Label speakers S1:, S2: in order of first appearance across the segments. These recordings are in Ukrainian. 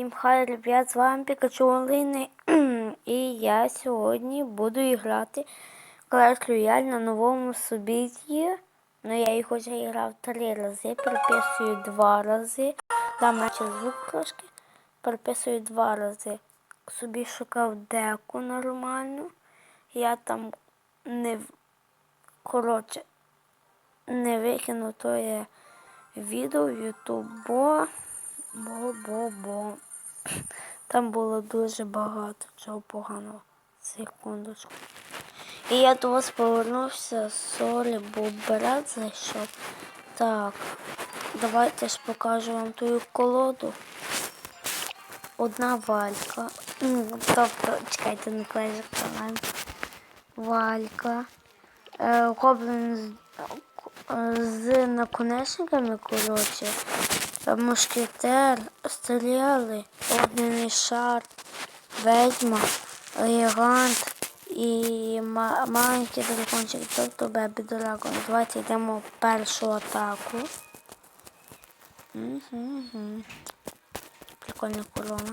S1: Всім хай, ребят, з вами Пікачу Олини. І я сьогодні буду грати Clash Royale на новому собіті. Ну я їх вже грав три рази, переписую два рази. Там наче звук трошки. Переписую два рази. Собі шукав деку нормальну. Я там не коротше не викину то відео в YouTube, бо Бо-бо-бо. Там було дуже багато чого поганого. Секундочку. І я до вас повернувся, сорі, бо брат зайшов. Так, давайте ж покажу вам ту колоду. Одна валька. Тобто, чекайте, не клежик канал. Валька. Е, Гоблин з, е, з наконечниками, коротше. Мушкетер, стріли, огнений шар, ведьма, гігант і ма- маленький дракончик, тобто Бебі Драгон. Давайте йдемо в першу атаку. Прикольна корона.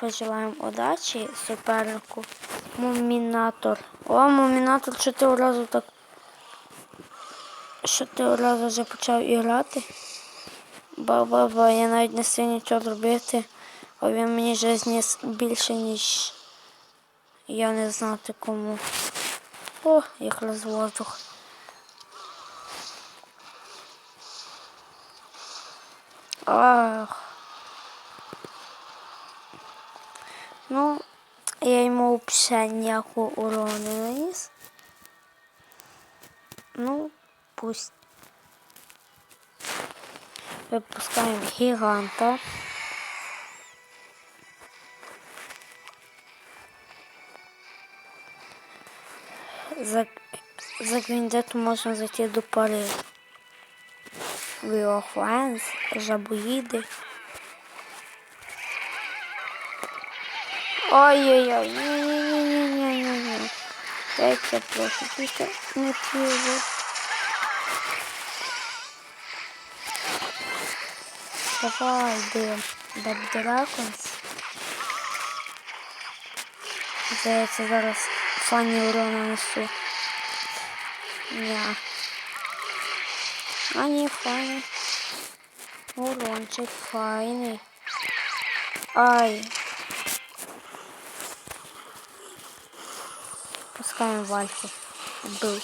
S1: Пожелаємо удачі супернику. Мумінатор. О, мумінатор чотири разу так що ти одразу вже почав іграти. Ба-ба-ба, я навіть не встиг нічого робити, а він мені вже зніс більше, ніж я не знати кому. О, якраз воздух. Ах. Ну, я йому взагалі ніякого урону наніс. Ну, пусть. Выпускаем гиганта. За, за гвіндету можна зайти до пари. Віохвенс, жабоїди. Ой-ой-ой, ні-ні-ні-ні-ні-ні. Дайте прошу, тільки не пізно. Давай, йди. Беб Драконс. Здається, зараз фані урона несу. Ні. А ні, файний. Урончик файний. Ай. Пускаємо вальку. Вбив.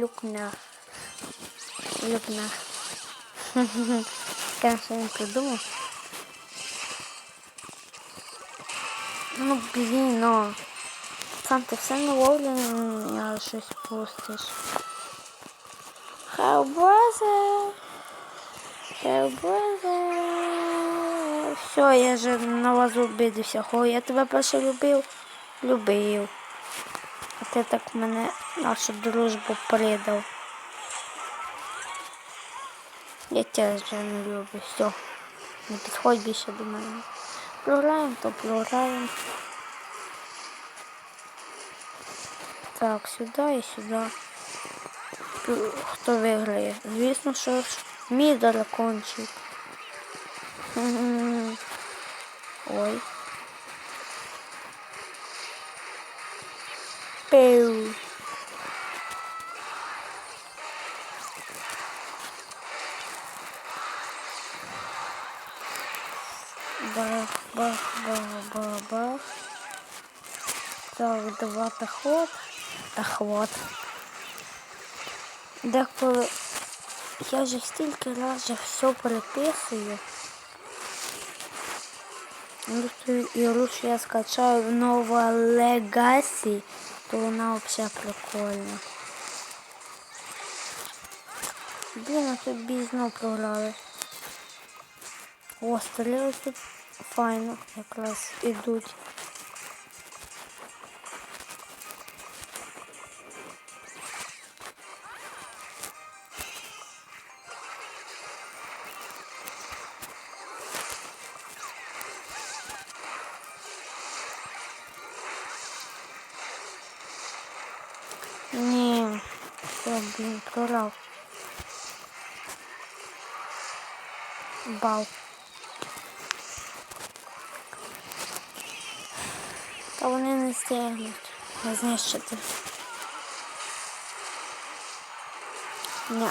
S1: Люкна. Люкна. Конечно, він придумав. Ну, блін, ну. Сам ти все не вовремя щось пустиш. Хелбразе. Хелбразе. Все, я же на вас обидився. Хо, я тебе перше любив. Любив. А ти так мене нашу дружбу придав. Я тебе вже не люблю. Все. Не підходь більше до мене. Програємо, то програємо. Так, сюди і сюди. Пю- Хто виграє? Звісно, що ж мій. Ой. Пиу. Бах, бах, бах, бах, бах. Так, два тахот. Тахвот. Деколи я же стільки разів все переписую. Ну, ігру, що я скачаю в Нова Легасі, то вона взагалі прикольна. Блін, а тобі знов програли. О, стріли тут файно якраз ідуть. Ні. Все, блін, прорав. Бал. Та вони не стигнуть знищити. Ні.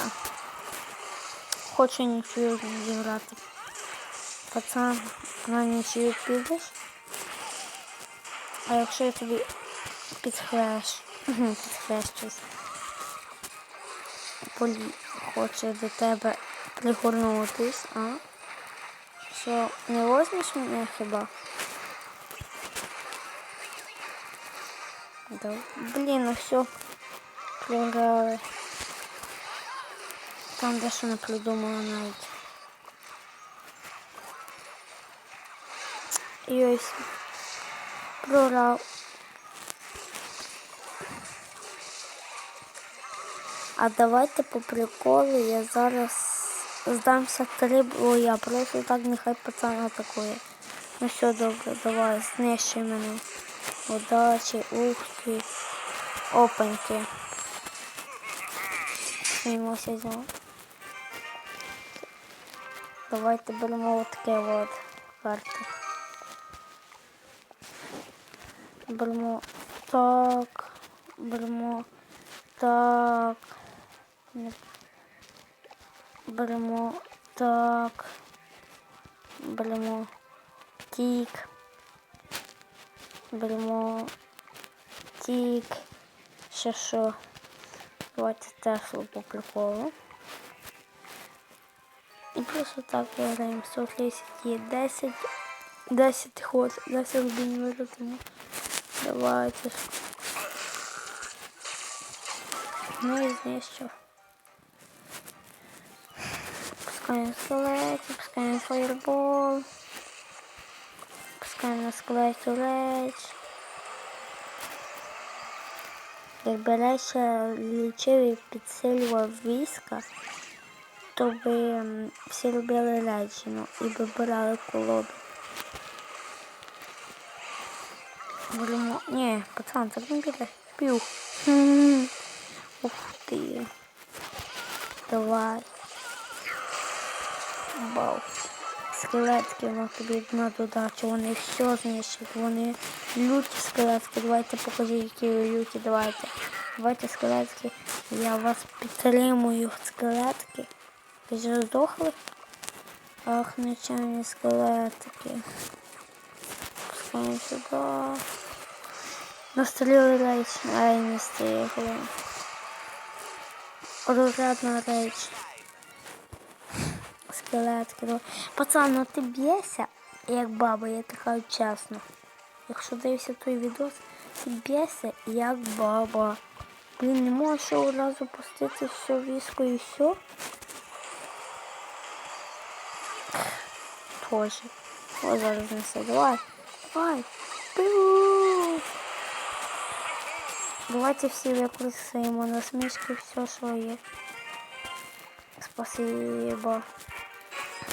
S1: Хочу нічию зіграти. Пацан, на нічию підеш. А якщо я тобі підхреш, підхрещусь, Полі хоче до тебе пригорнутись, а? Що, не возьмеш мене хіба? Да. Блін, ну все. Програли. Там дещо не придумала. І ось програв. А давайте по приколу я зараз здамся три, бо я просто так нехай пацан атакує. Ну все добре, давай, знищуй мене. Удачі, ух ти. Опаньки. Сміємося з нього. Давайте беремо таке от карти. Беремо так, беремо так. Беремо так. Беремо тік. Беремо тік. Ще що? Давайте Теслу по приколу. І просто так граємо 130 є 10. 10 ход, 10 рубін виротимо. Давайте. Ну і знищив. Пускаємо скелеті, пускаємо фаєрбол. Пускаємо скелету реч. Якби Леся лічив і підсилював війська, то би всі робили речину і би брали колоду. Будемо... Ні, пацан, так не піде. Пів. Ух ти. Давай. Бау. Скелетки на тобі на додачу, вони все знищать, вони люті скелетки. Давайте покажіть, які ви люті, давайте. Давайте скелетки. Я вас підтримую, скелетки. Ви ж здохли? Ах, нечайні скелетики. Пускаємо сюди. Настріли рейч. Ай, не стрігли. Розрядна рейч. Скелетки. ну. Пацан, ну ти б'єшся, як баба, я кажу чесно. Якщо дивишся той відос, ти б'єшся, як баба. Блін, не можеш одразу пустити все військо і все. Тоже. О, зараз несе. Давай. Давай. Давайте всі використаємо насмішки, все, що є. Спасибо.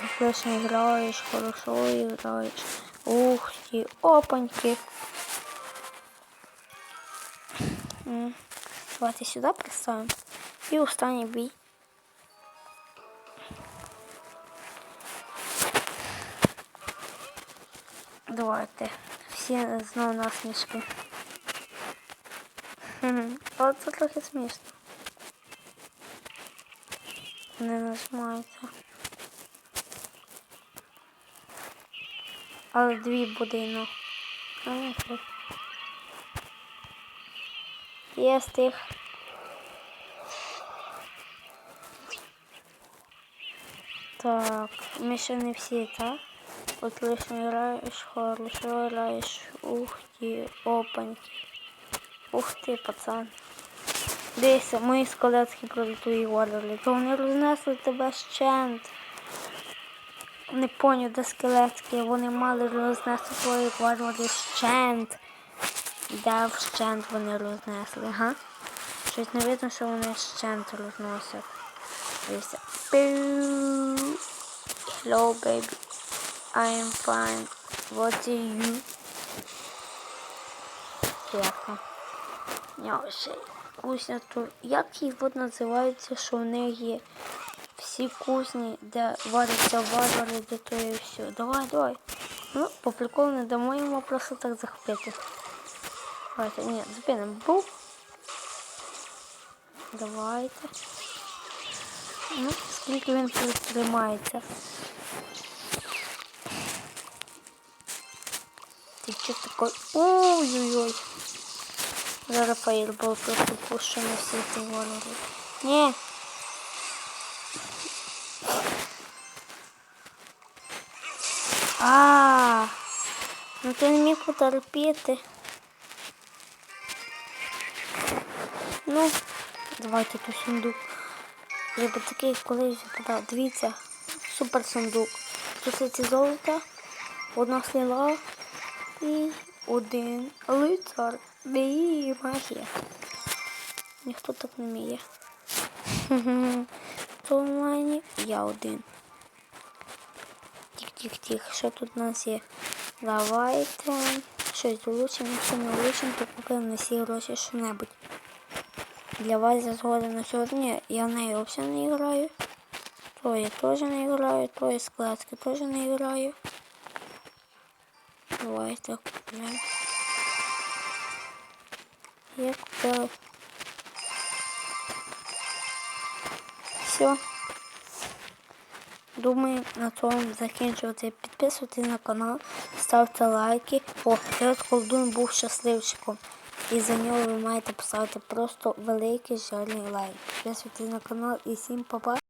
S1: Отлично играешь, хорошо играешь. Ух ты, опаньки. М, Давайте сюда представим. И устань бей. Давайте. Всі знову насмішки. Хм, Але це трохи смішно. Не нажимається. Але дві будинок. Є стих. Так, ми ще не всі, так? От лишній граєш, хорошо граєш. Ух ти, опаньки. Ух ти, пацан. Дивися, мої скелетські пролітують варвари. То вони рознесли тебе щент. Не поняв, де скелетки. Вони мали рознести твої варвари щент. Де вщент вони рознесли, га? Щось не видно, що вони щент розносять. Пиу. Hello, baby. I fine. What are you? Ясно. Нього ще й кузня тур. Як їх от називаються, що в них є всі кузні, де варяться варвари, де то і все. Давай, давай. Ну, по приколу не дамо йому просто так захопити. Давайте, ні, зупинимо. Бух. Давайте. Ну, скільки він тут тримається. Ти що такой? Ой-ой-ой. Зараз фаєрбол просто пущу на всі ці вороги. Ні. А, ну ти не міг потерпіти. Ну, давайте тут сундук. Я би такий колись подав. Дивіться, супер сундук. Тут ці золота, одна сліва і один лицар. І магія. Ніхто так не вміє. То в я один. Тих-тих-тих, що тут у нас є? Давайте щось улучшимо, якщо не улучшимо, то купимо на всі гроші що-небудь. Для вас я згоден на сьогодні. Я в неї взагалі не граю. То я теж не граю, то я складки теж не граю. Давайте купимо. Я купила. Все. Думаю, на цьому закінчувати. Підписуйтесь на канал, ставте лайки. О, Ред Колдун був щасливчиком. І за нього ви маєте поставити просто великий жальний лайк. Підписуйтесь на канал і всім па-па.